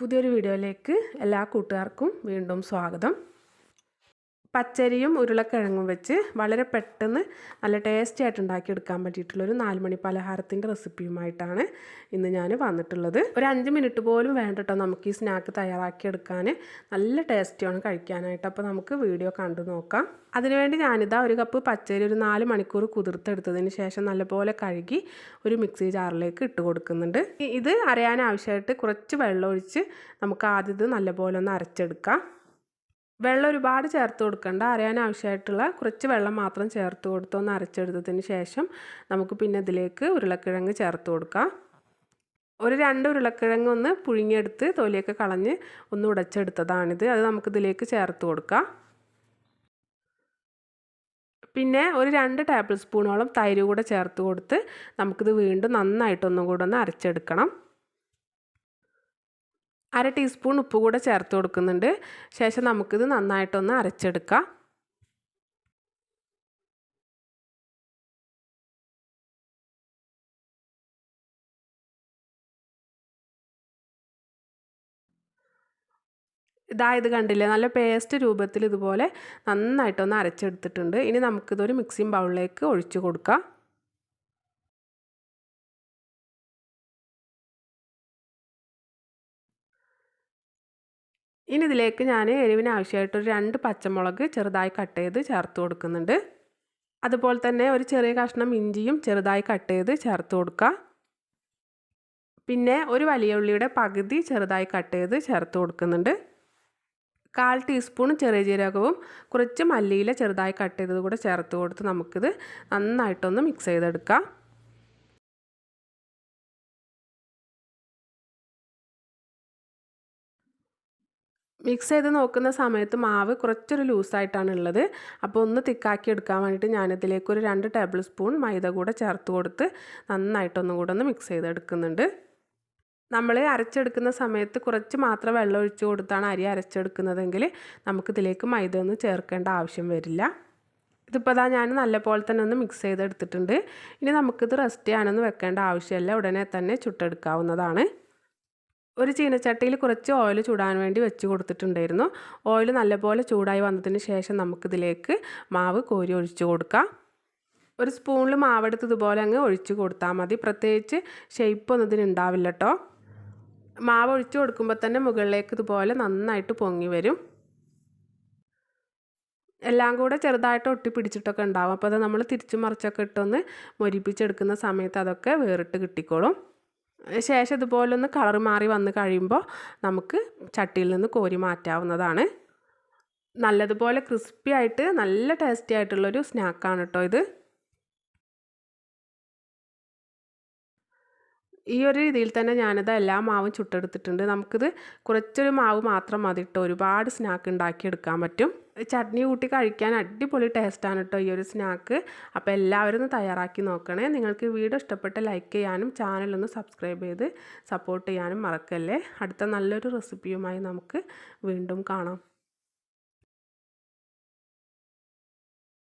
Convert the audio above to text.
പുതിയൊരു വീഡിയോയിലേക്ക് എല്ലാ കൂട്ടുകാർക്കും വീണ്ടും സ്വാഗതം. പച്ചരിയും ഉരുളക്കിഴങ്ങും വെച്ച് വളരെ പെട്ടെന്ന് നല്ല ടേസ്റ്റി ആയിട്ട് ഉണ്ടാക്കിയെടുക്കാൻ പറ്റിയിട്ടുള്ളൊരു നാലുമണി പലഹാരത്തിന്റെ റെസിപ്പിയുമായിട്ടാണ് ഇന്ന് ഞാൻ വന്നിട്ടുള്ളത്. ഒരു അഞ്ച് മിനിറ്റ് പോലും വേണ്ട കേട്ടോ നമുക്ക് ഈ സ്നാക്ക് തയ്യാറാക്കിയെടുക്കാൻ. നല്ല ടേസ്റ്റിയാണ് കഴിക്കാനായിട്ട്. അപ്പോൾ നമുക്ക് വീഡിയോ കണ്ടു നോക്കാം. അതിനുവേണ്ടി ഞാനിതാ ഒരു കപ്പ് പച്ചരി ഒരു നാല് മണിക്കൂർ കുതിർത്തെടുത്തതിന് ശേഷം നല്ലപോലെ കഴുകി ഒരു മിക്സി ജാറിലേക്ക് ഇട്ട് കൊടുക്കുന്നുണ്ട്. ഇത് അരയാൻ കുറച്ച് വെള്ളം ഒഴിച്ച് നമുക്ക് ആദ്യം ഇത് നല്ലപോലെ ഒന്ന് അരച്ചെടുക്കാം. വെള്ളം ഒരുപാട് ചേർത്ത് കൊടുക്കണ്ട. അറിയാൻ ആവശ്യമായിട്ടുള്ള കുറച്ച് വെള്ളം മാത്രം ചേർത്ത് കൊടുത്ത് ഒന്ന് അരച്ചെടുത്തതിന് ശേഷം നമുക്ക് പിന്നെ ഇതിലേക്ക് ഉരുളക്കിഴങ്ങ് ചേർത്ത് കൊടുക്കാം. ഒരു രണ്ട് ഉരുളക്കിഴങ്ങ് ഒന്ന് പുഴുങ്ങിയെടുത്ത് തൊലിയൊക്കെ കളഞ്ഞ് ഒന്ന് ഉടച്ചെടുത്തതാണിത്. അത് നമുക്കിതിലേക്ക് ചേർത്ത് കൊടുക്കാം. പിന്നെ ഒരു രണ്ട് ടേബിൾ സ്പൂണോളം തൈര് കൂടെ ചേർത്ത് കൊടുത്ത് നമുക്കിത് വീണ്ടും നന്നായിട്ടൊന്നും കൂടെ ഒന്ന് അരച്ചെടുക്കണം. അര ടീസ്പൂൺ ഉപ്പ് കൂടെ ചേർത്ത് കൊടുക്കുന്നുണ്ട്. ശേഷം നമുക്കിത് നന്നായിട്ടൊന്ന് അരച്ചെടുക്കാം. ഇതായത് കണ്ടില്ലേ? നല്ല പേസ്റ്റ് രൂപത്തിൽ ഇതുപോലെ നന്നായിട്ടൊന്ന് അരച്ചെടുത്തിട്ടുണ്ട്. ഇനി നമുക്കിതൊരു മിക്സിംഗ് ബൗളിലേക്ക് ഒഴിച്ചു കൊടുക്കാം. ഇനി ഇതിലേക്ക് ഞാൻ എരിവിന് ആവശ്യമായിട്ടൊരു രണ്ട് പച്ചമുളക് ചെറുതായി കട്ട് ചെയ്ത് ചേർത്ത് കൊടുക്കുന്നുണ്ട്. അതുപോലെ തന്നെ ഒരു ചെറിയ കഷ്ണം ഇഞ്ചിയും ചെറുതായി കട്ട് ചെയ്ത് ചേർത്ത് കൊടുക്കുക. പിന്നെ ഒരു വലിയ ഉള്ളിയുടെ പകുതി ചെറുതായി കട്ട് ചെയ്ത് ചേർത്ത് കൊടുക്കുന്നുണ്ട്. കാൽ ടീസ്പൂൺ ചെറിയ ജീരകവും കുറച്ച് മല്ലിയില ചെറുതായി കട്ട് ചെയ്തത് കൂടെ ചേർത്ത് കൊടുത്ത് നമുക്കിത് നന്നായിട്ടൊന്ന് മിക്സ് ചെയ്തെടുക്കാം. മിക്സ് ചെയ്ത് നോക്കുന്ന സമയത്ത് മാവ് കുറച്ചൊരു ലൂസായിട്ടാണ് ഉള്ളത് അപ്പോൾ ഒന്ന് തിക്കാക്കി എടുക്കാൻ വേണ്ടിയിട്ട് ഞാനിതിലേക്ക് ഒരു രണ്ട് ടേബിൾ സ്പൂൺ മൈദ കൂടെ ചേർത്ത് കൊടുത്ത് നന്നായിട്ടൊന്നും കൂടെ ഒന്ന് മിക്സ് ചെയ്തെടുക്കുന്നുണ്ട് നമ്മൾ അരച്ചെടുക്കുന്ന സമയത്ത് കുറച്ച് മാത്രം വെള്ളം ഒഴിച്ചു കൊടുത്താണ് അരി അരച്ചെടുക്കുന്നതെങ്കിൽ നമുക്കിതിലേക്ക് മൈദ ഒന്നും ചേർക്കേണ്ട ആവശ്യം വരില്ല. ഇതിപ്പോൾ അതാ ഞാൻ നല്ലപോലെ തന്നെ ഒന്ന് മിക്സ് ചെയ്തെടുത്തിട്ടുണ്ട് ഇനി നമുക്കിത് റെസ്റ്റ് ചെയ്യാനൊന്നും വെക്കേണ്ട ആവശ്യമില്ല. ഉടനെ തന്നെ ചുട്ടെടുക്കാവുന്നതാണ്. ഒരു ചീനച്ചട്ടിയിൽ കുറച്ച് ഓയിൽ ചൂടാൻ വേണ്ടി വെച്ച് കൊടുത്തിട്ടുണ്ടായിരുന്നു. ഓയിൽ നല്ലപോലെ ചൂടായി വന്നതിന് ശേഷം നമുക്കിതിലേക്ക് മാവ് കോരി ഒഴിച്ചു കൊടുക്കാം. ഒരു സ്പൂണിൽ മാവെടുത്ത് ഇതുപോലെ അങ്ങ് ഒഴിച്ചു കൊടുത്താൽ മതി. പ്രത്യേകിച്ച് ഷേപ്പൊന്നും ഇതിന് ഉണ്ടാവില്ല കേട്ടോ മാവ് ഒഴിച്ചു കൊടുക്കുമ്പോൾ തന്നെ മുകളിലേക്ക് ഇതുപോലെ നന്നായിട്ട് പൊങ്ങി വരും. എല്ലാം കൂടെ ചെറുതായിട്ട് ഒട്ടി പിടിച്ചിട്ടൊക്കെ ഉണ്ടാവും. അപ്പോൾ അത് നമ്മൾ തിരിച്ചു മറിച്ചൊക്കെ ഇട്ടൊന്ന് മൊരിപ്പിച്ചെടുക്കുന്ന സമയത്ത് അതൊക്കെ വേറിട്ട് കിട്ടിക്കോളും. ശേഷം ഇതുപോലെ ഒന്ന് കളർ മാറി വന്ന് കഴിയുമ്പോൾ നമുക്ക് ചട്ടിയിൽ നിന്ന് കോരി മാറ്റാവുന്നതാണ്. നല്ലതുപോലെ ക്രിസ്പി ആയിട്ട് നല്ല ടേസ്റ്റി ആയിട്ടുള്ളൊരു സ്നാക്കാണ് കേട്ടോ ഇത്. ഈ ഒരു രീതിയിൽ തന്നെ ഞാനിത് എല്ലാ മാവും ചുട്ടെടുത്തിട്ടുണ്ട്. നമുക്കിത് കുറച്ചൊരു മാവ് മാത്രം മതി ഒരുപാട് സ്നാക്ക് ഉണ്ടാക്കിയെടുക്കാൻ പറ്റും. ചട്നി കൂട്ടി കഴിക്കാൻ അടിപൊളി ടേസ്റ്റാണ് കേട്ടോ ഈ ഒരു സ്നാക്ക് അപ്പോൾ എല്ലാവരും ഒന്ന് തയ്യാറാക്കി നോക്കണേ. നിങ്ങൾക്ക് വീഡിയോ ഇഷ്ടപ്പെട്ട ലൈക്ക് ചെയ്യാനും ചാനലൊന്ന് സബ്സ്ക്രൈബ് ചെയ്ത് സപ്പോർട്ട് ചെയ്യാനും മറക്കല്ലേ? അടുത്ത നല്ലൊരു റെസിപ്പിയുമായി നമുക്ക് വീണ്ടും കാണാം.